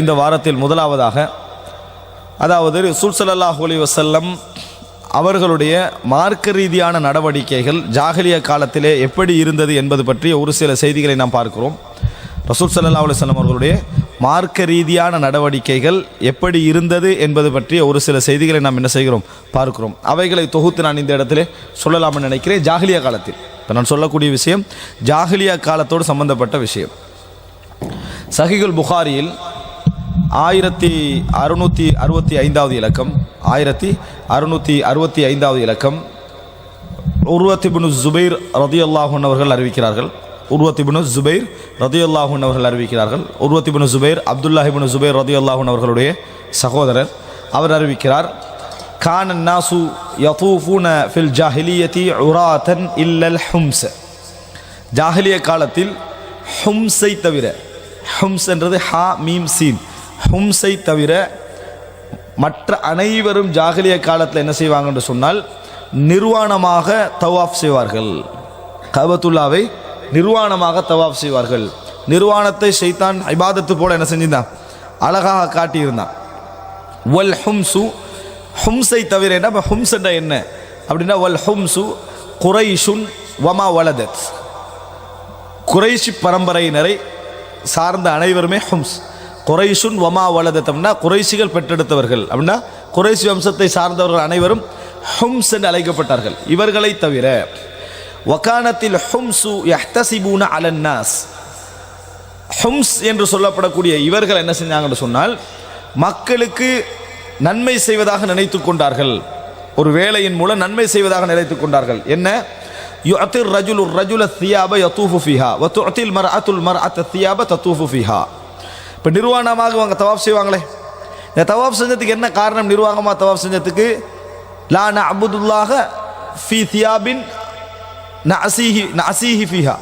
இந்த வாரத்தில் முதலாவதாக அதாவது ரசூல் ஸல்லல்லாஹு அலைஹி அவர்களுடைய மார்க்க ரீதியான நடவடிக்கைகள் ஜாகலிய காலத்திலே எப்படி இருந்தது என்பது பற்றிய ஒரு சில செய்திகளை நாம் பார்க்கிறோம். ரசூல் சல்லா அலுவலம் அவர்களுடைய மார்க்க ரீதியான நடவடிக்கைகள் எப்படி இருந்தது என்பது பற்றிய ஒரு சில செய்திகளை நாம் என்ன செய்கிறோம் பார்க்கிறோம். அவைகளை தொகுத்து நான் இந்த இடத்திலே சொல்லலாம்னு நினைக்கிறேன். ஜாகலியா காலத்தில். இப்போ நான் சொல்லக்கூடிய விஷயம் ஜாகலியா காலத்தோடு சம்பந்தப்பட்ட விஷயம். சஹிகுல் புகாரியில் ஆயிரத்தி அறுநூற்றி அறுபத்தி ஐந்தாவது இலக்கம். ஆயிரத்தி அறுநூற்றி அறுபத்தி ஐந்தாவது இலக்கம். உருவத்திபுனு ஜுபைர் ரதியுல்லாஹன் அவர்கள் அறிவிக்கிறார்கள். உருவத்திபுனு ஜுபைர் ரதியுல்லாஹன் அவர்கள் அறிவிக்கிறார்கள். உருவத்திபுனு ஜுபைர் அப்துல்லாஹிபுனு ஜுபைர் ரதியுல்லாஹன் அவர்களுடைய சகோதரர். அவர் அறிவிக்கிறார் கான் நாசு யதூஃபூன ஃபில் ஜாஹிலியதி உராத்தன் இல்லல் ஹும்ஸ். ஜாஹிலிய காலத்தில் ஹும்ஸை தவிர ஹும்ஸ் என்றது ஹா மீம் சீன். ஹும்ஸை தவிர மற்ற அனைவரும் ஜாகிலிய காலத்தில் என்ன செய்வாங்க என்று சொன்னால் நிர்வாணமாக தவாஃப் செய்வார்கள். கபத்துல்லாவை நிர்வாணமாக தவாஃப் செய்வார்கள். நிர்வாணத்தை ஷைத்தான் ஐபாதத்து போல என்ன செஞ்சிருந்தான்? அழகாக காட்டியிருந்தான். வல் ஹும்சு ஹும்ஸை தவிர என்ன? அப்ப ஹும்ஸ் என்ன? அப்படின்னா வல் ஹும்சு குறைஷுன் வமா வலதத். குறைஷி பரம்பரையினரை சார்ந்த அனைவருமே ஹும்ஸ். குறைசுன் வமா வலதத்தம்னா குறைஷிகள் பெற்றெடுத்தவர்கள். அப்படின்னா குறைஷி வம்சத்தை சார்ந்தவர்கள் அனைவரும் ஹும்ஸ் என்று அழைக்கப்பட்டார்கள். இவர்களை தவிர வக்கானத்தில் ஹும்சு எஹ்தசிபூன அலன்னாஸ். ஹும்ஸ் என்று சொல்லப்படக்கூடிய இவர்கள் என்ன செஞ்சாங்கன்னு சொன்னால் மக்களுக்கு நன்மை செய்வதாக நினைத்து கொண்டார்கள். ஒரு வேலையின் மூலம் நன்மை செய்வதாக நினைத்து கொண்டார்கள். என்ன? யுஅத்திர் ரஜுலு ரஜுல தியாப யத்தூஃபு ஃபிஹா. வ துஅத்தில் மர்அத்துல் மர்அத்த தியாப தத்தூஃபு ஃபிஹா. இப்போ நிர்வாணமாக அவங்க தவாப் செய்வாங்களே. இந்த தவாப் செஞ்சதுக்கு என்ன காரணம்? நிர்வாகமாக தவாப் செஞ்சதுக்கு லா அபுதுல்லாக ஃபி தியாபின் நஅசீஹி அசீஹி ஃபிஹா.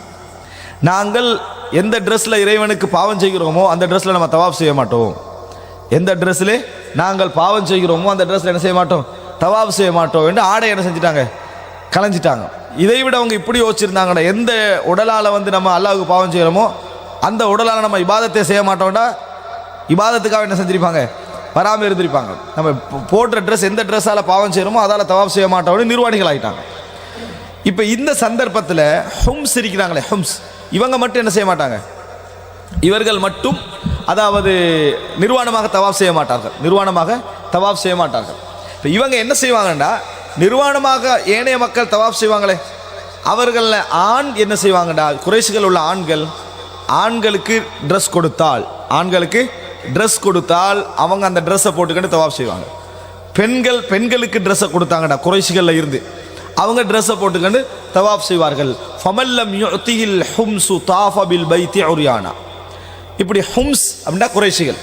நாங்கள் எந்த ட்ரெஸ்ஸில் இறைவனுக்கு பாவம் செய்கிறோமோ அந்த ட்ரெஸ்ஸில் நம்ம தவாப் செய்ய மாட்டோம். எந்த ட்ரெஸ்ஸில் நாங்கள் பாவம் செய்கிறோமோ அந்த ட்ரெஸ்ஸில் என்ன செய்ய மாட்டோம்? தவாப் செய்ய மாட்டோம் என்று ஆடை என்ன செஞ்சிட்டாங்க? கலைஞ்சிட்டாங்க. இதை விட அவங்க இப்படி யோசிச்சிருந்தாங்கன்னா எந்த உடலால் வந்து நம்ம அல்லாவுக்கு பாவம் செய்கிறோமோ அந்த உடலால் நம்ம இபாதத்தை செய்ய மாட்டோம்டா. இபாதத்துக்காக என்ன செஞ்சிருப்பாங்க? வராமல் இருந்திருப்பாங்க. நம்ம போடுற ட்ரெஸ் எந்த ட்ரெஸ்ஸால் பாவம் செய்கிறோமோ அதால் தவாப் செய்ய மாட்டோம்னு நிர்வாணிகள் ஆகிட்டாங்க இப்போ இந்த சந்தர்ப்பத்தில் ஹும்ஸ் இருக்கிறாங்களே ஹும்ஸ். இவங்க மட்டும் என்ன செய்ய மாட்டாங்க? இவர்கள் மட்டும் அதாவது நிர்வாணமாக தவாப் செய்ய மாட்டார்கள். நிர்வாணமாக தவாப் செய்ய மாட்டார்கள். இப்போ இவங்க என்ன செய்வாங்கன்னா நிர்வாணமாக ஏனைய மக்கள் தவாப் செய்வாங்களே. அவர்களில் ஆண் என்ன செய்வாங்கடா? குறைசுகள் உள்ள ஆண்கள் ஆண்களுக்கு ட்ரெஸ் கொடுத்தால் ஆண்களுக்கு ட்ரெஸ் கொடுத்தால் அவங்க அந்த ட்ரெஸ்ஸை போட்டுக்கிட்டு தவாப் செய்வாங்க. பெண்கள் பெண்களுக்கு ட்ரெஸ்ஸை கொடுத்தாங்கடா குறைசிகளில் இருந்து. அவங்க ட்ரெஸ்ஸை போட்டுக்கொண்டு தவாப் செய்வார்கள். ஃபமல்லம் யுத்தியில் ஹும்சு தாஃபபில் பைத்தி உரியானா. இப்படி ஹும்ஸ் அப்படின்னா குறைசிகள்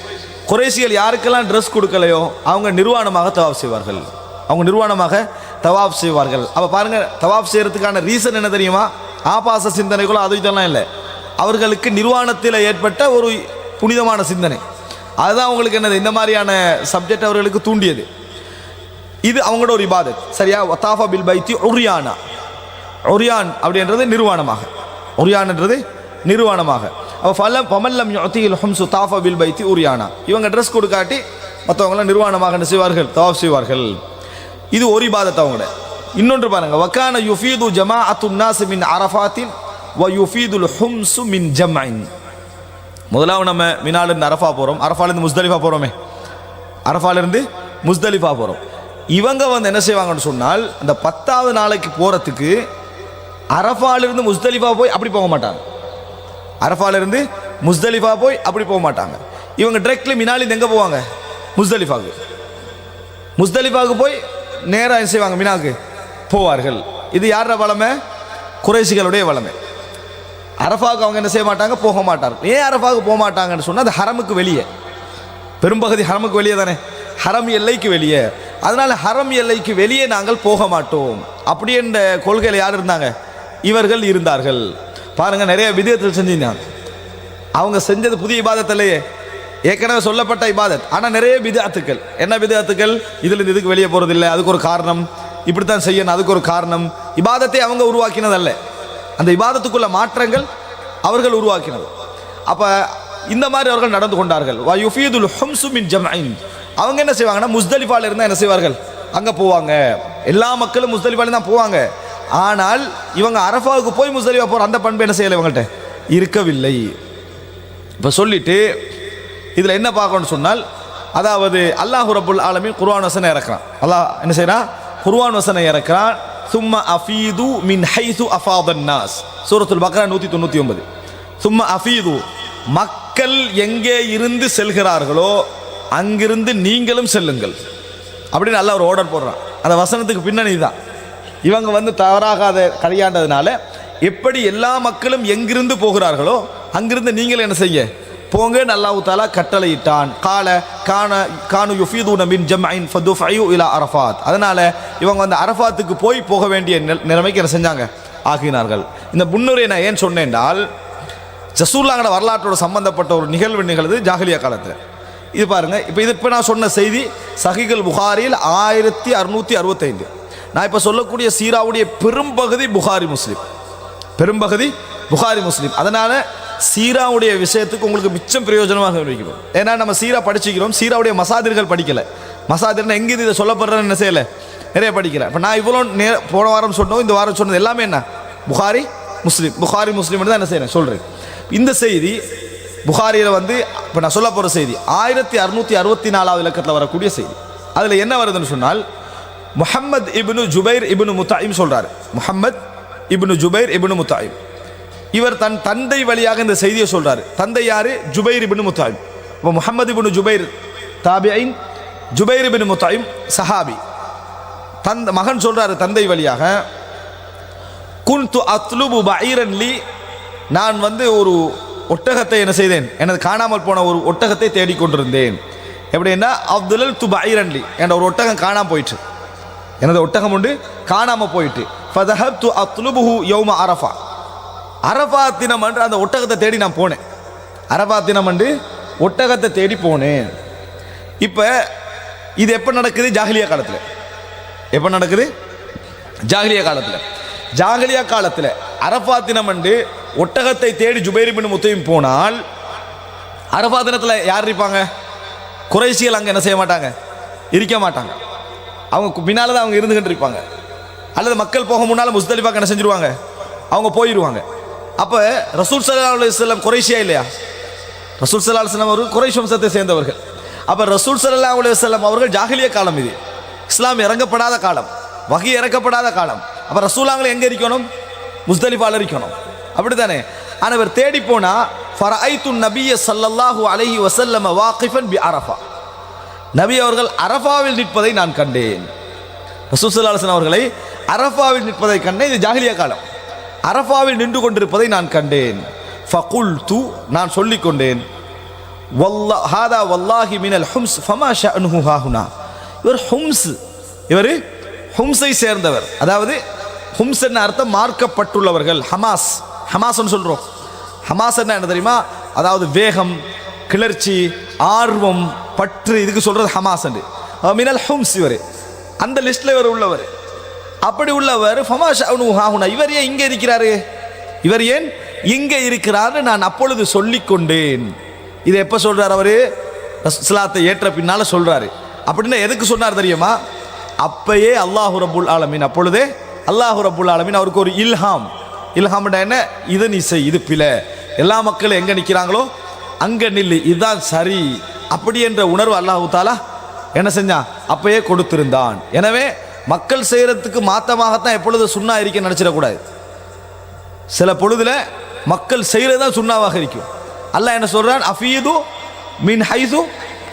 குறைசிகள் யாருக்கெல்லாம் ட்ரெஸ் கொடுக்கலையோ அவங்க நிர்வாணமாக தவாப் செய்வார்கள். அவங்க நிர்வாணமாக தவாப் செய்வார்கள். அப்போ பாருங்கள் தவாப் செய்கிறதுக்கான ரீசன் என்ன தெரியுமா? ஆபாச சிந்தனைகளோ அது இதெல்லாம் இல்லை. அவர்களுக்கு நிர்வாணத்தில் ஏற்பட்ட ஒரு புனிதமான சிந்தனை. அதுதான் அவங்களுக்கு என்னது? இந்த மாதிரியான சப்ஜெக்ட் அவர்களுக்கு தூண்டியது. இது அவங்களோட ஒரு இபாதத். சரியா? ஒத்தாஃபா பில் பைத்தி உரியானா. உரியான் அப்படின்றது நிர்வாணமாக. ஒரியான்ன்றது நிர்வாணமாக. அப்போ ஃபலம் பமல்லம் யுத்தியில் ஹம்சு தாஃபா பில் பைத்தி உரியானா. இவங்க ட்ரெஸ் கொடுக்காட்டி மற்றவங்களாம் நிர்வாணமாக என்ன செய்வார்கள்? தவாப் செய்வார்கள். இது ஒரு இபாதத் அவங்களோட. இன்னொன்று பாருங்க. வக்கான யுஃபீது ஜமா அத்துன்னாஸ் மின் அரஃபாத்தின் வயுஃபீதுல் ஹும்சு மின் ஜம்ஐன் முதலாவது நம்ம மினாலிருந்து அரஃபா போகிறோம் அரஃபாலேருந்து முஸ்தலிஃபா போகிறோமே அரஃபாலிருந்து முஸ்தலிஃபா போகிறோம் இவங்க வந்து என்ன செய்வாங்கன்னு சொன்னால் அந்த பத்தாவது நாளைக்கு போகிறதுக்கு அரஃபாலிருந்து முஸ்தலிஃபா போய் அப்படி போக மாட்டாங்க. அரஃபாலிருந்து முஸ்தலிஃபா போய் அப்படி போக மாட்டாங்க. இவங்க டிரெக்ட்லி மினாலிருந்து எங்கே போவாங்க? முஸ்தலிஃபாவுக்கு. முஸ்தலிஃபாவுக்கு போய் நேராக என்ன செய்வாங்க? மினாக்கு போவார்கள். இது யார வளமை? குறைசிகளுடைய வளமை. அரஃபாவுக்கு அவங்க என்ன செய்ய மாட்டாங்க? போக மாட்டார் ஏன் அரஃபாவுக்கு போக மாட்டாங்கன்னு சொன்னால் அது ஹரமுக்கு வெளியே. பெரும்பகுதி ஹரமுக்கு வெளியே தானே? ஹரம் எல்லைக்கு வெளியே. அதனால் ஹரம் எல்லைக்கு வெளியே நாங்கள் போக மாட்டோம். அப்படி என்ற கொள்கையில் யார் இருந்தாங்க? இவர்கள் இருந்தார்கள். பாருங்கள் நிறைய விதத்தில் செஞ்சிருந்தாங்க அவங்க செஞ்சது புதிய இபாதத்திலேயே. ஏற்கனவே சொல்லப்பட்ட இபாதத். ஆனால் நிறைய விதாத்துக்கள். என்ன விதாத்துக்கள்? இதில் இதுக்கு வெளியே போகிறதில்லை அதுக்கு ஒரு காரணம். இப்படித்தான் செய்யணும். அதுக்கு ஒரு காரணம். இபாதத்தை அவங்க உருவாக்கினதல்ல. அந்த விவாதத்துக்குள்ள மாற்றங்கள் அவர்கள் உருவாக்கினது. அப்போ இந்த மாதிரி அவர்கள் நடந்து கொண்டார்கள். வ யுஃபீதுல் ஹும்சு ஜம்ஐன் அவங்க என்ன செய்வாங்கன்னா முஸ்தலிஃபால இருந்தால் என்ன செய்வார்கள்? அங்கே போவாங்க. எல்லா மக்களும் முஸ்தலிஃபால தான் போவாங்க. ஆனால் இவங்க அரஃபாவுக்கு போய் முஸ்தலிஃபா போகிற அந்த பண்பு என்ன செய்யலை இவங்கள்ட்ட? இருக்கவில்லை. இப்போ சொல்லிட்டு இதில் என்ன பார்க்கணும்னு சொன்னால் அதாவது அல்லாஹ் ரபுல் ஆலமின் குர்வான் வசனை இறக்குறான். அல்லாஹ் என்ன செய்யறான்? குர்வான் வசனை இறக்குறான். சும்மா அஃபீது மின் ஹைசு அஃபாதன் நாஸ் சூரத்துல் பக்ரா நூற்றி தொண்ணூற்றி ஒன்பது சும்மா அஃபீது மக்கள் எங்கே இருந்து செல்கிறார்களோ அங்கிருந்து நீங்களும் செல்லுங்கள். அப்படின்னு நல்லா ஒரு ஆர்டர் போடுறான். அந்த வசனத்துக்கு பின்னணி தான் இவங்க வந்து தவறாகாத கையாண்டதுனால எப்படி எல்லா மக்களும் எங்கிருந்து போகிறார்களோ அங்கிருந்து நீங்கள் என்ன செய்ய? போங்க அல்லாஹு தாலா கட்டளையிட்டான். கால கான கானு யுஃபீது யுஃபீதூன ஐன் ஃபதுஃப் ஃபதுஃபையு இலா அரஃபாத். அதனால் இவங்க வந்து அரஃபாத்துக்கு போய் போக வேண்டிய நிலைமைக்கு என்ன செஞ்சாங்க? ஆகினார்கள். இந்த முன்னுரை நான் ஏன் சொன்னேன்னால் ஜசூல்லாங்கட வரலாற்றோட சம்பந்தப்பட்ட ஒரு நிகழ்வு நிகழ்வு ஜாகலியா காலத்தில். இது பாருங்க இப்போ இது இப்போ நான் சொன்ன செய்தி சஹிகள் புகாரில் ஆயிரத்தி அறுநூற்றி அறுபத்தைந்து. நான் இப்போ சொல்லக்கூடிய சீராவுடைய பெரும்பகுதி புகாரி முஸ்லீம். பெரும்பகுதி புகாரி முஸ்லீம். அதனால் சீராவுடைய விஷயத்துக்கு உங்களுக்கு மிச்சம் பிரயோஜனமாக இருக்கிறோம். ஏன்னா நம்ம சீரா படிச்சுக்கிறோம் சீராவுடைய மசாதிர்கள் படிக்கலை. மசாதிர்னா எங்கே இதை சொல்லப்படுறேன்னு என்ன செய்யலை? நிறைய படிக்கிறேன் இப்போ நான் இவ்வளோ நே போன வாரம் சொன்னோம் இந்த வாரம் சொன்னது எல்லாமே என்ன? புகாரி முஸ்லீம் புகாரி முஸ்லீம் தான் என்ன செய்யறேன் சொல்கிறேன் இந்த செய்தி புகாரியில் வந்து இப்போ நான் சொல்ல போகிற செய்தி ஆயிரத்தி அறுநூற்றி அறுபத்தி நாலாவது இலக்கத்தில் வரக்கூடிய செய்தி. அதில் என்ன வருதுன்னு சொன்னால் முஹம்மத் இப்னு ஜுபைர் இப்னு முத்தாயிம் சொல்கிறார் முஹம்மத் இப்னு ஜுபைர் இப்னு முத்தாயிம். இவர் தன் தந்தை வழியாக இந்த செய்தியை சொல்றாரு. தந்தை யாரு? ஜுபைர் இப்னு முத்தாயிம் இப்போ முகமது இப்னு ஜுபைர் தாபியின் ஜுபைர் இப்னு முத்தாயிம் சஹாபி. தந்த மகன் சொல்றாரு தந்தை வழியாக குன்து அத்லுபு பைரன்லி நான் வந்து ஒரு ஒட்டகத்தை என்ன செய்தேன்? எனது காணாமல் போன ஒரு ஒட்டகத்தை தேடிக்கொண்டிருந்தேன் எப்படின்னா அப்துல் து பைரன்லி என்ற ஒரு ஒட்டகம் காணாமல் போயிட்டு எனது ஒட்டகம் உண்டு காணாமல் போயிட்டு ஃபதஹப் து அத்லுபுஹு யௌம அரஃபா. அரபா தினம் என்று அந்த ஒட்டகத்தை தேடி நான் போனேன். அரபா தினம் என்று ஒட்டகத்தை தேடி போனேன். இப்போ இது எப்போ நடக்குது? ஜாகிலியா காலத்தில். எப்போ நடக்குது? ஜாகிலியா காலத்தில். ஜாகிலியா காலத்தில் அரபா தினம் என்று ஒட்டகத்தை தேடி ஜுபைர் பின் முத்தையும் போனால் அரபா தினத்தில் யார் இருப்பாங்க? குறைசிகள் அங்கே என்ன செய்ய மாட்டாங்க? இருக்க மாட்டாங்க. அவங்க பின்னால் தான் அவங்க இருந்துகிட்டு இருப்பாங்க. அல்லது மக்கள் போக முன்னால் முஸ்தலிஃபாக்கு என்ன செஞ்சிருவாங்க? அவங்க போயிடுவாங்க அப்போ ரசூல் சல்லா அலுவலம் குறைஷியா இல்லையா? ரசூல் சல்லா அலுவலம் அவர்கள் குறைஷ் வம்சத்தை சேர்ந்தவர்கள். அப்போ ரசூல் சல்லா அலுவலம் அவர்கள் ஜாகிலிய காலம் இது. இஸ்லாம் இறங்கப்படாத காலம். வகை இறக்கப்படாத காலம். அப்போ ரசூலாங்களை எங்கே இருக்கணும் முஸ்தலிஃபால் இருக்கணும் அப்படித்தானே? ஆனால் இவர் தேடி போனா ஃபரைத்து நபிய சல்லல்லாஹு அலஹி வஸல்லம வாக்கிஃபன் பி அரஃபா. நபி அவர்கள் அரஃபாவில் நிற்பதை நான் கண்டேன். ரசூல் அவர்களை அரஃபாவில் நிற்பதை கண்டேன். இது ஜாஹிலியா காலம். அரஃபாவில் நின்று கொண்டிருப்பதை நான் கண்டேன். ஃபகுல்து நான் சொல்லிக் கொண்டேன். வல்லா ஹாதா வல்லாஹி மினல் ஹும்ஸ் ஃபமா ஷஅனுஹு ஹாஹுனா. இவர் ஹும்ஸ். இவர் ஹும்ஸை சேர்ந்தவர். அதாவது ஹும்ஸ் என்ன அர்த்தம் மார்க்கப்பட்டுள்ளவர்கள். ஹமாஸ். ஹமாஸ்னு சொல்கிறோம் ஹமாஸ் என்ன என்ன தெரியுமா? அதாவது வேகம் கிளர்ச்சி ஆர்வம் பற்று இதுக்கு சொல்கிறது ஹமாஸ் மினல் ஹும்ஸ் இவர். அந்த லிஸ்ட்டில் இவர் உள்ளவர். அப்படி உள்ளவர் ஃபமா இவர் ஏன் இங்கே இருக்கிறாரு? இவர் ஏன் இங்கே இருக்கிறார்னு நான் அப்பொழுது சொல்லி கொண்டேன். இதை எப்போ சொல்றார் அவர்? இஸ்லாத்தை ஏற்ற பின்னால சொல்றாரு. அப்படின்னா எதுக்கு சொன்னார் தெரியுமா? அப்பயே அல்லாஹு ரபுல் ஆலமீன் அப்பொழுதே அல்லாஹு ரபுல் ஆலமீன் அவருக்கு ஒரு இல்ஹாம். இல்ஹாம்னா என்ன? இது நீ செய் இது பில எல்லா மக்களும் எங்கே நிற்கிறாங்களோ அங்கே நில்லு இதுதான் சரி. அப்படி என்ற உணர்வு அல்லாஹு தாலா என்ன செஞ்சான்? அப்பயே கொடுத்திருந்தான். எனவே மக்கள் செய்கிறதுக்கு மாத்தமாகத்தான் எப்பொழுது சுண்ணா இருக்க நினைச்சிடக்கூடாது. சில பொழுதில் மக்கள் செய்கிறது தான் சுண்ணாவாக இருக்கும். அல்ல என்ன சொல்கிறான் அஃபீது மின் ஹைது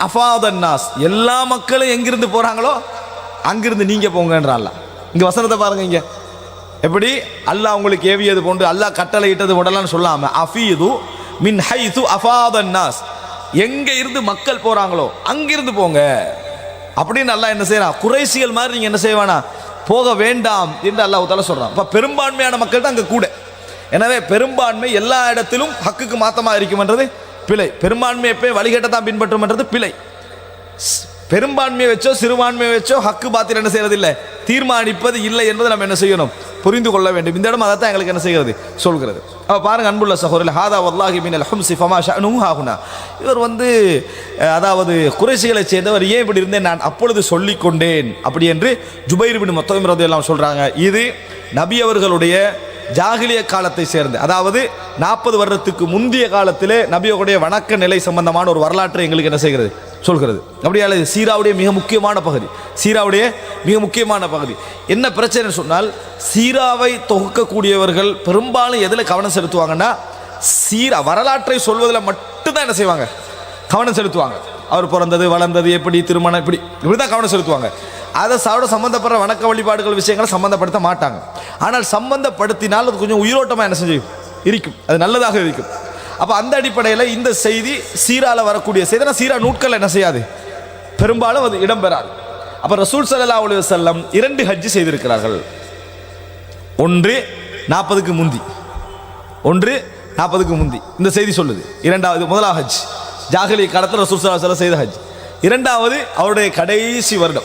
அஃபாதன்னாஸ் எல்லா மக்களும் எங்கிருந்து போகிறாங்களோ அங்கிருந்து நீங்கள் போங்கன்றான்ல இங்கே வசனத்தை பாருங்க இங்கே. எப்படி? அல்லாஹ் உங்களுக்கு ஏவியது போன்று அல்லாஹ் கட்டளை இட்டது உடலான்னு சொல்லாமல் அஃபீது மின் ஹைது அஃபாதன்னாஸ் எங்கே இருந்து மக்கள் போகிறாங்களோ அங்கிருந்து போங்க. அப்படின்னு நல்லா என்ன செய்யறான் குறைசிகள் மாதிரி நீங்க என்ன செய்வானா? போக வேண்டாம் என்று அல்லாஹ் தால சொல்றான். இப்ப பெரும்பான்மையான மக்கள் தான் அங்க கூட. எனவே பெரும்பான்மை எல்லா இடத்திலும் ஹக்குக்கு மாத்தமா இருக்கும்ன்றது பிழை. பெரும்பான்மை எப்பயும் வழிகட்ட தான் பின்பற்றும்ன்றது பிழை. ஸ்- பெரும்பான்மையை வச்சோ சிறுபான்மையை வச்சோ ஹக்கு பாத்திரம் என்ன செய்யறது இல்லை தீர்மானிப்பது இல்லை என்பதை நம்ம என்ன செய்யணும்? புரிந்து கொள்ள வேண்டும். இந்த இடம் அதைத்தான் எங்களுக்கு என்ன செய்கிறது? சொல்கிறது. அப்போ பாருங்க அன்புள்ள சகோதரில் ஹாதா வல்லாஹி மின் அல் ஹம்சி ஃபமா ஷஅனுஹு இவர் வந்து அதாவது குறைசிகளை சேர்ந்தவர். ஏன் இப்படி இருந்தேன்? நான் அப்பொழுது சொல்லிக்கொண்டேன். அப்படி என்று ஜுபைர் பின் மொத்தம் எல்லாம் சொல்கிறாங்க இது நபி அவர்களுடைய ஜாகிலிய காலத்தை சேர்ந்து அதாவது நாற்பது வருடத்துக்கு முந்தைய காலத்திலே நபியோடைய வணக்க நிலை சம்பந்தமான ஒரு வரலாற்றை எங்களுக்கு என்ன செய்கிறது? சொல்கிறது. அப்படியே அல்லது சீராவுடைய மிக முக்கியமான பகுதி. சீராவுடைய மிக முக்கியமான பகுதி. என்ன பிரச்சனை சொன்னால் சீராவை தொகுக்கக்கூடியவர்கள் பெரும்பாலும் எதில் கவனம் செலுத்துவாங்கன்னா சீரா வரலாற்றை சொல்வதில் மட்டும்தான் என்ன செய்வாங்க? கவனம் செலுத்துவாங்க. அவர் பிறந்தது வளர்ந்தது எப்படி திருமணம் இப்படி இப்படி தான் கவனம் செலுத்துவாங்க. அதை சாப்பிட சம்மந்தப்படுற வணக்க வழிபாடுகள் விஷயங்களை சம்மந்தப்படுத்த மாட்டாங்க. ஆனால் சம்மந்தப்படுத்தினால் அது கொஞ்சம் உயிரோட்டமாக என்ன செஞ்சு இருக்கும். அது நல்லதாக இருக்கும். அப்போ அந்த அடிப்படையில் இந்த செய்தி சீரால வரக்கூடிய செய்தி. ஆனால் சீரா நூட்கள் என்ன செய்யாது? பெரும்பாலும் அது இடம்பெறாது. அப்போ ரசூல் சல்லா அலி வஸல்லம் இரண்டு ஹஜ்ஜு செய்திருக்கிறார்கள். ஒன்று நாற்பதுக்கு முந்தி. ஒன்று நாற்பதுக்கு முந்தி. இந்த செய்தி சொல்லுது. இரண்டாவது முதலாவது ஹஜ். ஜாகலி காலத்தில் ரசூல் சல்லா செய்த ஹஜ். இரண்டாவது அவருடைய கடைசி வருடம்.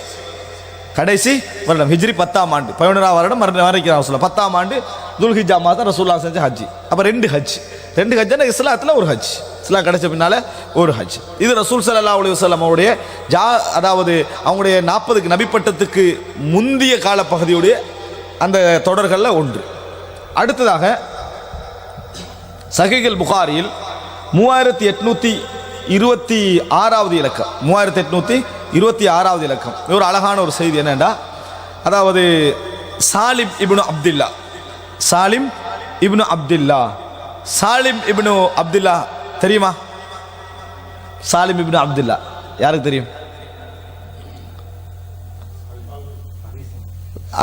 கடைசி வருடம் ஹிஜ்ரி பத்தாம் ஆண்டு பதினொன்றாம் வருடம் மறு மறைக்கிறார் பத்தாம் ஆண்டு துல்ஹிஜா மாதம் ரசூல்லா செஞ்ச ஹஜ் அப்போ ரெண்டு ஹஜ். ரெண்டு ஹஜ்னா இஸ்லாத்தில் ஒரு ஹஜ். இஸ்லாம் கிடைச்ச பின்னால் ஒரு ஹஜ். இது ரசூல் சல்லா அலி வஸல்லம் அவருடைய ஜா அதாவது அவங்களுடைய நாற்பதுக்கு நபிப்பட்டத்துக்கு முந்திய காலப்பகுதியுடைய அந்த தொடர்களில் ஒன்று. அடுத்ததாக சகைகள் புகாரியில் மூவாயிரத்தி எட்நூற்றி இருபத்தி ஆறாவது இலக்கம் மூவாயிரத்தி எட்நூற்றி இருபத்தி ஆறாவது இலக்கம். இது ஒரு அழகான ஒரு செய்தி என்னென்னா அதாவது சாலிம் இப்னு அப்துல்லா. சாலிம் இப்னு அப்துல்லா. சாலிம் இப்னு அப்துல்லா தெரியுமா? சாலிம் இப்னு அப்துல்லா. யாருக்கு தெரியும்?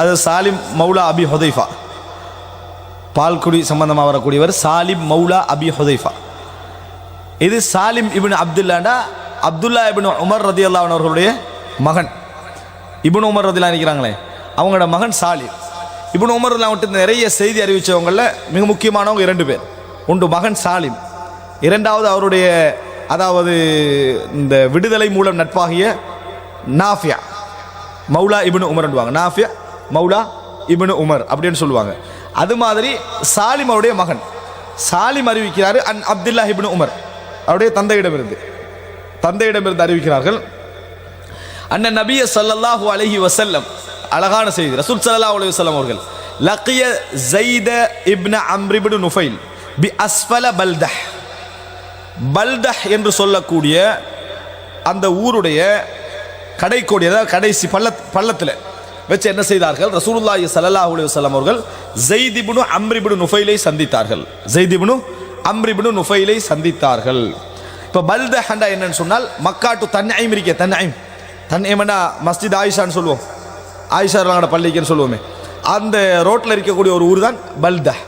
அது சாலிம் மௌலா அபி ஹொதைஃபா. பால்குடி சம்பந்தமாக வரக்கூடியவர் சாலிம் மௌலா அபி ஹொதைஃபா. இது சாலிம் இபின் அப்துல்லாண்டா அப்துல்லா இபின் உமர் ரதி அவர்களுடைய மகன். இபின் உமர் ரதிலா நிற்கிறாங்களே அவங்களோட மகன் சாலி இபின் உமர் ரதிலா நிறைய செய்தி அறிவித்தவங்களில் மிக முக்கியமானவங்க இரண்டு பேர். ஒன்று மகன் சாலிம். இரண்டாவது அவருடைய அதாவது இந்த விடுதலை மூலம் நட்பாகிய நாஃபியா. மௌலா இபின் உமர்ன்னுவாங்க நாஃபியா மௌலா இபின் உமர் அப்படின்னு சொல்லுவாங்க. அது மாதிரி சாலிம் அவருடைய மகன். சாலிம் அறிவிக்கிறார் அன் அப்துல்லா இபின் உமர். அவருடைய தந்தையிடமிருந்து. தந்தையிடமிருந்து அறிவிக்கிறார்கள். அண்ணன் நபிய சல்லல்லாஹு அலஹி வசல்லம் அழகான செய்தி. ரசூல் சல்லா அலி வசல்லம் அவர்கள் லக்கிய ஜைத இப்ன அம்ரிபுடு நுஃபைல் பி அஸ்ஃபல பல்தஹ். பல்தஹ் என்று சொல்லக்கூடிய அந்த ஊருடைய கடைக்கோடி அதாவது கடைசி பள்ள பள்ளத்தில் வச்சு என்ன செய்தார்கள்? ரசூலுல்லாஹி ஸல்லல்லாஹு அலைஹி வஸல்லம் அவர்கள் ஜெய்திபுனு அம்ரிபுனு நுஃபைலை சந்தித்தார்கள். ஜெய்திபுனு அம்ரிபுனு நுஃபைலை சந்தித்தார்கள். இப்போ பல்த ஹண்டா என்னன்னு சொன்னால் மக்கா டு தன்ஐம் இருக்கே தன்ஐம் தன்ஐம்னா மஸ்ஜித் ஆயிஷான்னு சொல்லுவோம். ஆயிஷா இருக்காங்க பள்ளிக்குன்னு சொல்லுவோமே. அந்த ரோட்டில் இருக்கக்கூடிய ஒரு ஊர் தான் பல்தஹ்.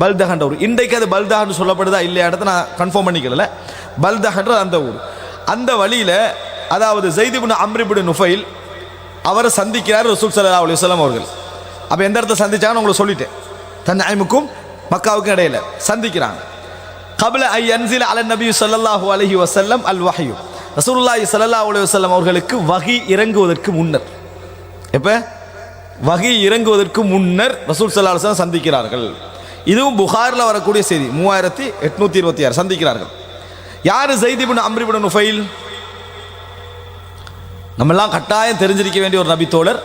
பல்தஹன்ற ஊர். இன்றைக்கு அது பல்தஹன்னு சொல்லப்படுதா இல்லையா இடத்த நான் கன்ஃபார்ம் பண்ணிக்கல. பல்தஹன்ற அந்த ஊர். அந்த வழியில் அதாவது ஜெய்திபுன் அம்ரிபுன் நுஃபைல் அவரை சந்திக்கிறார் ரசூல் சல்லா அலி அவர்கள். அப்போ எந்த இடத்த சந்திச்சாங்கன்னு உங்களுக்கு சொல்லிட்டேன். தன் ஐமுக்கும் மக்காவுக்கும் இடையில சந்திக்கிறாங்க. கபில ஐ அன்சில் அல நபி ஸல்லல்லாஹு அலஹி வசல்லம் அல் வஹ்யு ரசூல்லாஹி சல்லா அலி வசல்லம் அவர்களுக்கு வகி இறங்குவதற்கு முன்னர். எப்போ? வகி இறங்குவதற்கு முன்னர் ரசூல் சல்லா அலுவலம் சந்திக்கிறார்கள். இதுவும் புகாரில் வரக்கூடிய செய்தி. மூவாயிரத்தி எட்நூத்தி இருபத்தி ஆறு சந்திக்கிறார்கள். யார் ஜெய்திபின் அம்ரிபுன் நுஃபைல்? நம்மெல்லாம் கட்டாயம் தெரிஞ்சிருக்க வேண்டிய ஒரு நபித்தோழர்.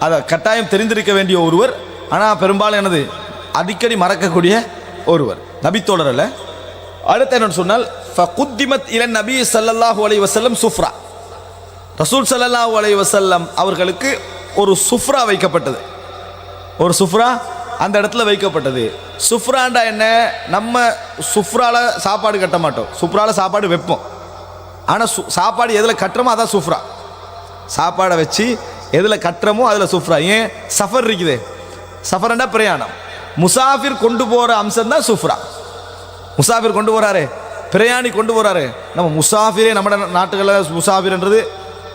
அதை கட்டாயம் தெரிந்திருக்க வேண்டிய ஒருவர். ஆனால் பெரும்பாலும் எனது அடிக்கடி மறக்கக்கூடிய ஒருவர். நபித்தோழர் அல்ல. அடுத்து என்னன்னு சொன்னால் ஃபகுத்திமத் இளன் நபி ஸல்லல்லாஹு அலைஹி வசல்லம் சுஃப்ரா. ரசூல் ஸல்லல்லாஹு அலைஹி வசல்லம் அவர்களுக்கு ஒரு சுஃப்ரா வைக்கப்பட்டது. ஒரு சுஃப்ரா அந்த இடத்துல வைக்கப்பட்டது. சுஃப்ராண்டா என்ன? நம்ம சுஃப்ரால சாப்பாடு கட்ட மாட்டோம். சுஃப்ரால சாப்பாடு வைப்போம். ஆனால் சு சாப்பாடு எதில் கட்டுறமோ அதான் சுஃப்ரா. சாப்பாடை வச்சு எதில் கட்டுறமோ அதில் சுஃப்ரா. ஏன்? சஃபர் இருக்குது. சஃபர்ண்டா பிரயாணம். முசாஃபிர் கொண்டு போகிற அம்சம் தான் சுஃப்ரா. முசாஃபிர் கொண்டு போகிறாரு பிரயாணி கொண்டு போகிறாரு நம்ம முசாஃபிரே நம்ம நாட்டுகளில் முசாஃபிர்ன்றது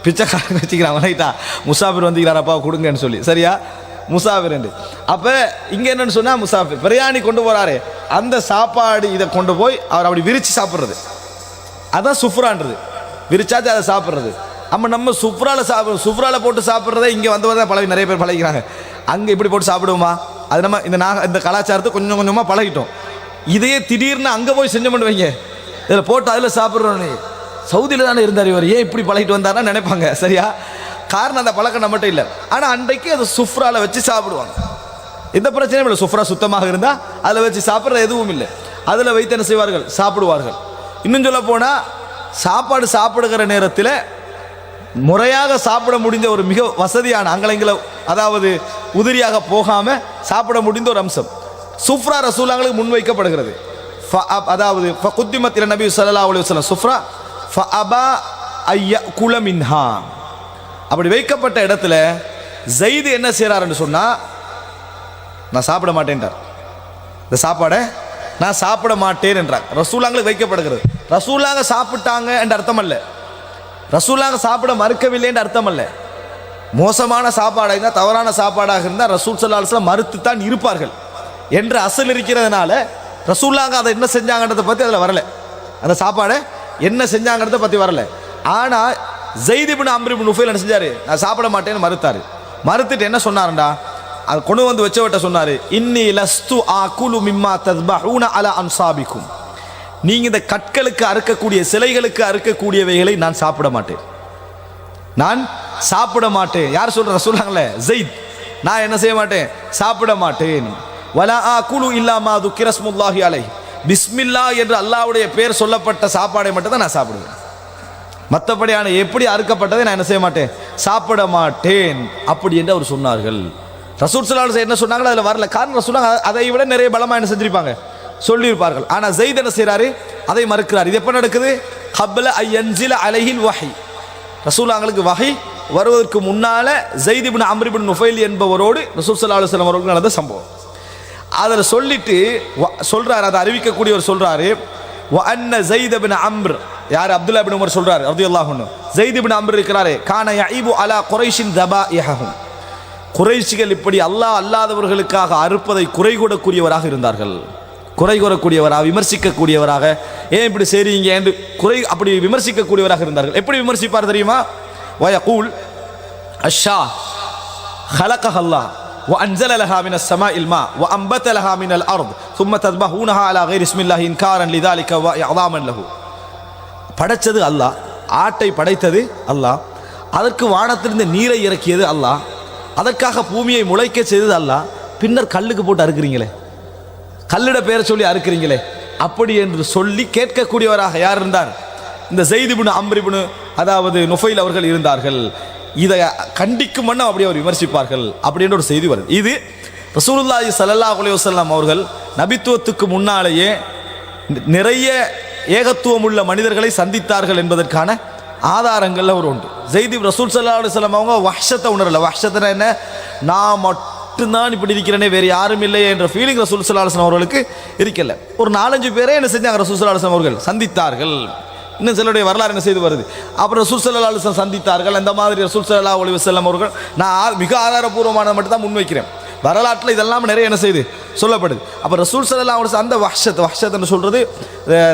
பிச்சைக்காரங்க வச்சுக்கிறான் ரைட்டா? முசாஃபிர் வந்துக்கிறாரப்பா கொடுங்கன்னு சொல்லி. சரியா? முசாஃபிர் அப்போ இங்கே என்னன்னு சொன்னால் முசாஃபிர் பிரயாணி கொண்டு போகிறாரு அந்த சாப்பாடு இதை கொண்டு போய் அவர் அப்படி விரித்து சாப்பிட்றது. அதான் சுஃப்ரான்றது. விரிச்சாச்சு அதை சாப்பிட்றது. நம்ம நம்ம சுஃப்ரால சாப்பிட சுஃப்ரால போட்டு சாப்பிட்றதே இங்கே வந்து வந்தால் பழகி நிறைய பேர் பழகிக்கிறாங்க. அங்கே இப்படி போட்டு சாப்பிடுவோமா? அது நம்ம இந்த நாக இந்த கலாச்சாரத்தை கொஞ்சம் கொஞ்சமாக பழகிட்டோம். இதையே திடீர்னு அங்கே போய் செஞ்ச பண்ணுவீங்க இதில் போட்டு அதில் சாப்பிட்றோன்னு சவுதியில் தானே இருந்தார் இவர். ஏன் இப்படி பழகிட்டு வந்தார்னா நினைப்பாங்க. சரியா? காரணம் அந்த பழக்கம் நம்மகிட்ட இல்லை. ஆனால் அன்றைக்கு அதை சுஃப்ராவில் வச்சு சாப்பிடுவாங்க. எந்த பிரச்சனையும் இல்லை. சுஃப்ரா சுத்தமாக இருந்தால் அதில் வச்சு சாப்பிட்ற எதுவும் இல்லை. அதில் வைத்து என்ன செய்வார்கள்? சாப்பிடுவார்கள். இன்னும் சொல்ல போனால் சாப்பாடு சாப்பிடுகிற நேரத்தில் முறையாக சாப்பிட முடிந்த ஒரு மிக வசதியான அங்கலங்களை அதாவது உதிரியாக போகாமல் சாப்பிட முடிந்த ஒரு அம்சம். சுஃப்ரா ரசூலாங்களுக்கு முன்வைக்கப்படுகிறது. ஃப- அதாவது குத்திமத்தில் நபி சல்லா அலி வஸல்லம் சுஃப்ரா ஃப அபா ஐயா குலமின்ஹா அப்படி வைக்கப்பட்ட இடத்துல ஜெயிது என்ன செய்கிறாருன்னு சொன்னால் நான் சாப்பிட மாட்டேன்றார் இந்த சாப்பாடை நான் சாப்பிட மாட்டேன் என்றார். ரசூலாங்களுக்கு வைக்கப்படுகிறது. ரசூலாங்க சாப்பிட்டாங்க என்ற அர்த்தம் அல்ல. ரசூலாங்க சாப்பிட மறுக்கவில்லை என்ற அர்த்தம் அல்ல. மோசமான சாப்பாடாக இருந்தால் தவறான சாப்பாடாக இருந்தால் ரசூல் சல்லாஹ் மறுத்து தான் இருப்பார்கள். என்று அசல் இருக்கிறதுனால ரசூல்லாங்க அதை என்ன செஞ்சாங்கன்றதை பற்றி அதில் வரல. அந்த சாப்பாடை என்ன செஞ்சாங்கன்றதை பற்றி வரல. ஆனால் ஜெய்திபின் அம்ரிபின் நுஃபைல் என்ன செஞ்சார்? நான் சாப்பிட மாட்டேன்னு மறுத்தார். மறுத்துட்டு என்ன சொன்னார்டா? அது கொண்டு வந்து வச்சவட்ட சொன்னார் இன்னி லஸ்து ஆ குலு மிம்மா தத்பஹூன அல அன்சாபிக்கும். நீங்கள் இந்த கற்களுக்கு அறுக்கக்கூடிய சிலைகளுக்கு அறுக்கக்கூடியவைகளை நான் சாப்பிட மாட்டேன். நான் சாப்பிட மாட்டேன். யார் சொல்கிற சொல்கிறாங்களே ஜெயித். நான் என்ன செய்ய மாட்டேன்? சாப்பிட மாட்டேன். வலா ஆ குலு இல்லாமா துக்கிரஸ்முல்லாஹி அலை பிஸ்மில்லா என்று அல்லாஹ்வுடைய பேர் சொல்லப்பட்ட சாப்பாடை மட்டும் தான் நான் சாப்பிடுவேன். மற்றபடியான எப்படி அறுக்கப்பட்டதை நான் என்ன செய்ய மாட்டேன்? சாப்பிட மாட்டேன். அப்படி என்று அவர் சொன்னார்கள். ரசூல் சலால் என்ன சொன்னாங்களோ அதில் வரல. காரணம் ரசூலாங்க அதை விட நிறைய பலமாக என்ன செஞ்சிருப்பாங்க? சொல்லியிருப்பார்கள். ஆனால் ஜெயித் என்ன செய்கிறாரு அதை மறுக்கிறார். இது எப்போ நடக்குது? ஹப்ல ஐயன்சில அலைஹில் வகை ரசூலாங்களுக்கு வகை வருவதற்கு முன்னால் ஜெய்திபின் அம்ரிபின் நுஃபைல் என்பவரோடு ரசூல் சல்லா அலுவலம் அவர்கள் நடந்த சம்பவம். அதில் சொல்லிட்டு சொல்கிறார் அதை அறிவிக்கக்கூடியவர் சொல்கிறாரு அன்ன ஜெயிதபின் அம்ர். யார்? அப்துல்லா பின் உமர் சொல்கிறார் அப்து அல்லாஹுன்னு ஜெயிதிபின் அம்ர் இருக்கிறாரு கான ஐபு அலா குறைஷின் தபா யஹும் குறைஷிகள் இப்படி அல்லாஹ் அல்லாதவர்களுக்காக அறுப்பதை குறை கூடக்கூடியவராக இருந்தார்கள். குறை கூறக்கூடியவராக விமர்சிக்கக்கூடியவராக. ஏன் இப்படி செய்றீங்க என்று குறை அப்படி விமர்சிக்கக்கூடியவராக இருந்தார்கள். எப்படி விமர்சிப்பார் தெரியுமா? வய கூல் அஷா ஹலக்கஹல்லா وأنزل لها من السماء الماء وأنبت لها من الأرض ثم تذبحونها على غير اسم الله إنكارا لذلك وإعظاما له படைச்சது அல்லாஹ் ஆட்டை படைத்தது அல்லாஹ் அதற்கு வானத்திலிருந்து நீரை இறக்கியது அல்லாஹ் அதற்காக பூமியை முளைக்க செய்தது அல்லாஹ் பின்னர் கல்லுக்கு போட்டு அறுக்கிறீங்களே கல்லிட பேரை சொல்லி அறுக்கிறீங்களே அப்படி என்று சொல்லி கேட்கக்கூடியவராக யார் இருந்தார் இந்த செய்திபுனு அம்ரிபுனு அதாவது நுஃபைல் அவர்கள் இருந்தார்கள் இதை கண்டிக்கும் வண்ணம் அப்படி அவர் விமர்சிப்பார்கள் அப்படின்ற ஒரு செய்தி வருது. இது ரசூலுல்லாஹி சல்லா அலைஹி அவர்கள் நபித்துவத்துக்கு முன்னாலேயே நிறைய ஏகத்துவம் உள்ள மனிதர்களை சந்தித்தார்கள் என்பதற்கான ஆதாரங்களில் ஒரு உண்டு. ஜெய்தி ரசூல் சல்லா அலுவலம் அவங்க வருஷத்தை உணரல. வஹ்ஷத்துனா என்ன? நான் மட்டும்தான் இப்படி இருக்கிறேனே வேறு யாரும் இல்லையே என்ற ஃபீலிங் ரசூல் சல்லா அலுவலம் அவர்களுக்கு இருக்கல. ஒரு நாலஞ்சு பேரே என்ன செஞ்சாங்க ரசூல் சல்லா அலுவலம் அவர்கள்? சந்தித்தார்கள். இன்னும் சிலருடைய வரலாறு என்ன செய்து வருது? அப்புறம் ரசூல் அலுவலம் சந்தித்தார்கள். அந்த மாதிரி ரசூல் ஒளிவு செல்லம் அவர்கள் நான் மிக ஆதாரபூர்வமான மட்டும் தான் முன்வைக்கிறேன். வரலாற்றில் இதெல்லாம் நிறைய என்ன செய்யுது சொல்லப்படுது. அப்போ ரசூல் சல்லா அலுவலம் அந்த வஹ்ஷத் வஹ்ஷத் சொல்கிறது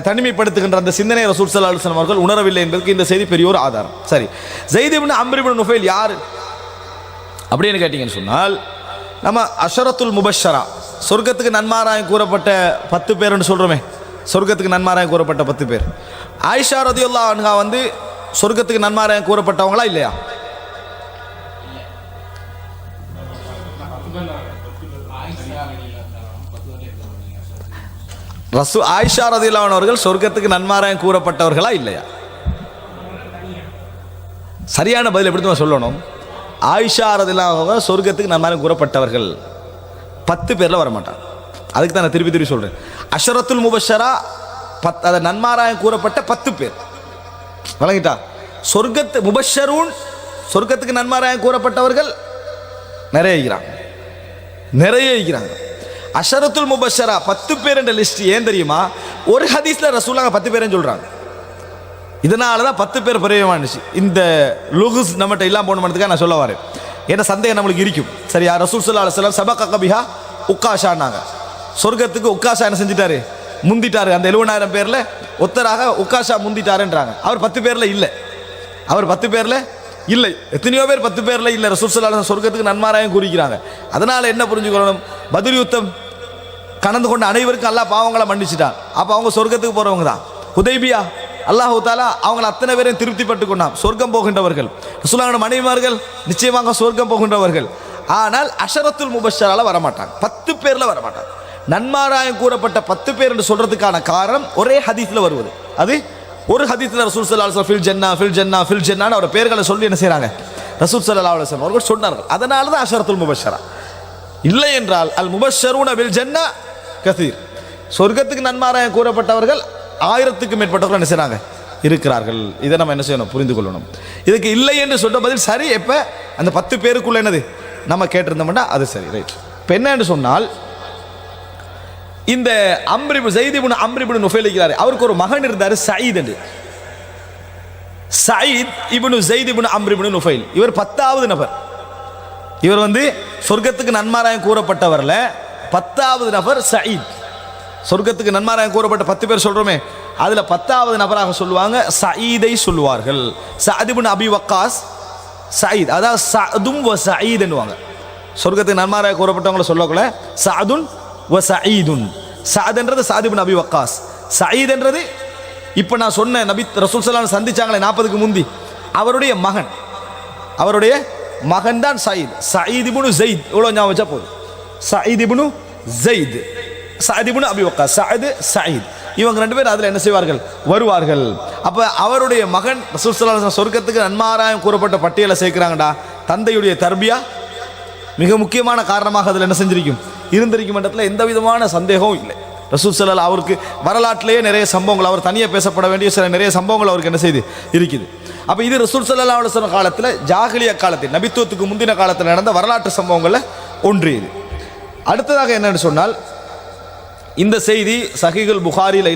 தனிமைப்படுத்துகின்ற அந்த சிந்தனை ரசூல் சல்லா அலுவலம் அவர்கள் உணரவில்லை என்பதற்கு இந்த செய்தி பெரிய ஒரு ஆதாரம். சரி. ஜெய்திபின் அம்ரிபின் நுஃபைல் யார்? அப்படின்னு கேட்டிங்கன்னு சொன்னால் நம்ம அஷரத்துல் முபஷரா சொர்க்கத்துக்கு நன்மாராயம் கூறப்பட்ட பத்து பேர்னு சொல்கிறோமே சொர்க்கத்துக்கு நன்மாராயம் கூறப்பட்ட பத்து பேர். ஆயிஷா ரதியுல்லா அனுகா வந்து சொர்க்கத்துக்கு நன்மாராயம் கூறப்பட்டவங்களா இல்லையா? ரசு ஆயிஷா ரதியுல்லான் அவர்கள் சொர்க்கத்துக்கு நன்மாராயம் கூறப்பட்டவர்களா இல்லையா? சரியான பதில் எப்படி தெரியுமா சொல்லணும்? ஆயிஷா ரதில்லாங்க சொர்க்கத்துக்கு நன்மாராயம் கூறப்பட்டவர்கள் பத்து பேரில் வரமாட்டாங்க. அதுக்கு தான் நான் திருப்பி திருப்பி சொல்கிறேன் அஷரத்துல் முபஷரா பத் அதை நன்மாராயம் கூறப்பட்ட பத்து பேர். வழங்கிட்டா சொர்க்கத்து முபஷரூன் சொர்க்கத்துக்கு நன்மாராயம் கூறப்பட்டவர்கள் நிறைய இருக்கிறாங்க. நிறைய இருக்கிறாங்க. அஷரத்துல் முபஷரா பத்து பேர் என்ற லிஸ்ட் ஏன் தெரியுமா? ஒரு ஹதீஸில் ரசூலாங்க பத்து பேரும் சொல்கிறாங்க இதனால தான் பத்து பேர் பிரயோகமானுச்சு இந்த லுகுஸ் நம்மகிட்ட இல்லாம போகணுன்றதுக்காக நான் சொல்ல வரேன். ஏன்னா சந்தேகம் நம்மளுக்கு இருக்கும். சரியா? ரசூல் சல்லா அலுவலம் சபக கபிஹா உக்காஷான்னாங்க. சொர்க்கத்துக்கு உக்காஷா என்ன செஞ்சிட்டாரு? முந்திட்டாரு. அந்த எழுபதாயிரம் பேரில் ஒத்தராக உக்காஷா முந்திட்டாருன்றாங்க. அவர் பத்து பேரில் இல்லை. அவர் பத்து பேரில் இல்லை. எத்தனையோ பேர் பத்து பேரில் இல்லை. ரசூல் சொர்க்கத்துக்கு நன்மாராயம் குறிக்கிறாங்க. அதனால் என்ன புரிஞ்சுக்கணும் பதில் யுத்தம் கலந்து கொண்ட அனைவருக்கும் எல்லா பாவங்களை மன்னிச்சிட்டான். அப்போ அவங்க சொர்க்கத்துக்கு போகிறவங்க தான். உதய்பியா அல்லாஹ் தாலா அவங்கள அத்தனை பேரையும் திருப்திப்பட்டு கொண்டான். சொர்க்கம் போகின்றவர்கள். ரசூலாவோட மனைவிமார்கள் நிச்சயமாக சொர்க்கம் போகின்றவர்கள். ஆனால் அஷரத்துல் முபஷரால் வரமாட்டாங்க. பத்து பேரில் வரமாட்டாங்க. நன்மாராயம் கூறப்பட்ட பத்து பேர் என்று சொல்றதுக்கான காரணம் ஒரே ஹதீஸில் வருவது. அது ஒரு ஹதீஸில் ரசூல் சல்லா ஃபில் ஜென்னா ஃபில் ஜென்னா ஃபில் ஜென்னான்னு அவர் பேர்களை சொல்லி என்ன செய்கிறாங்க ரசூல் சல்லா அலுவலம் அவர்கள் சொன்னார்கள். அதனால தான் அஷரத்துல் முபஷரா. இல்லை என்றால் அல் முபஷருன வில் ஜென்னா கசீர். சொர்க்கத்துக்கு நன்மாராயம் கூறப்பட்டவர்கள் ஆயிரத்துக்கு மேற்பட்டவர்கள் என்ன செய்கிறாங்க இருக்கிறார்கள். இதை நம்ம என்ன செய்யணும்? புரிந்து கொள்ளணும். இதுக்கு இல்லை என்று சொன்ன பதில் சரி. எப்போ? அந்த பத்து பேருக்குள்ள என்னது? நம்ம கேட்டிருந்தோம்னா அது சரி. ரைட். இப்போ என்ன என்று சொன்னால் இந்த அம்ரிபு ஜெய்திபுன் அம்ரிபுன் நுஃபேலிக்கிறார் அவருக்கு ஒரு மகன் இருந்தார் சயீத் என்று. சயீத் இபுனு ஜெயித் இப்னு அம்ர் நுஃபைல். இவர் பத்தாவது நபர். இவர் வந்து சொர்க்கத்துக்கு நன்மாராயம் கூறப்பட்டவரில் பத்தாவது நபர் சயீத். சொர்க்கத்துக்கு நன்மாராயம் கூறப்பட்ட பத்து பேர் சொல்றோமே அதுல பத்தாவது நபராக சொல்லுவாங்க சயீதை சொல்லுவார்கள். சதிபுன் அபி வக்காஸ் சயீத். அதாவது சதும் வ சயீத் என்னுவாங்க. சொர்க்கத்துக்கு நன்மாராயம் கூறப்பட்டவங்களை சொல்லக்குள்ள சதுன் வ சயீதுன் சாதுன்றது சாதிபின் அபி வக்காஸ் சயீத் என்றது இப்போ நான் சொன்ன நபி ரசூல் சலான் சந்திச்சாங்களே நாற்பதுக்கு முந்தி அவருடைய மகன். அவருடைய மகன் தான் சயீத் சயீதிபுனு ஜெயித் இவ்வளோ ஞாபகம் வச்சா போதும். சயீதிபுனு ஜெயித் சயதிபுனு அபி வக்காஸ் சஅது சயீத் இவங்க ரெண்டு பேரும் அதில் என்ன செய்வார்கள்? வருவார்கள். அப்போ அவருடைய மகன் ரசூல் ஸல்லல்லாஹு சொர்க்கத்துக்கு நன்மாராயம் கூறப்பட்ட பட்டியலை சேர்க்கிறாங்கடா. தந்தையுடைய தர்பியா மிக முக்கியமான காரணமாக அதில் என்ன செஞ்சிருக்கும்? இருந்திருக்கும் இடத்துல எந்த விதமான சந்தேகமும் இல்லை. ரசூல் ஸல்லல்லாஹு அவருக்கு வரலாற்றிலேயே நிறைய சம்பவங்கள் அவர் தனியாக பேசப்பட வேண்டிய சில நிறைய சம்பவங்கள் அவருக்கு என்ன செய்து இருக்குது. அப்போ இது ரசூல் ஸல்லல்லாஹு அலைஹி காலத்தில் ஜாகிலிய காலத்தில் நபித்துவத்துக்கு முந்தின காலத்தில் நடந்த வரலாற்று சம்பவங்களில் ஒன்று இது. அடுத்ததாக என்னன்னு சொன்னால் இந்த செய்தி சஹீகுல் புகாரியில்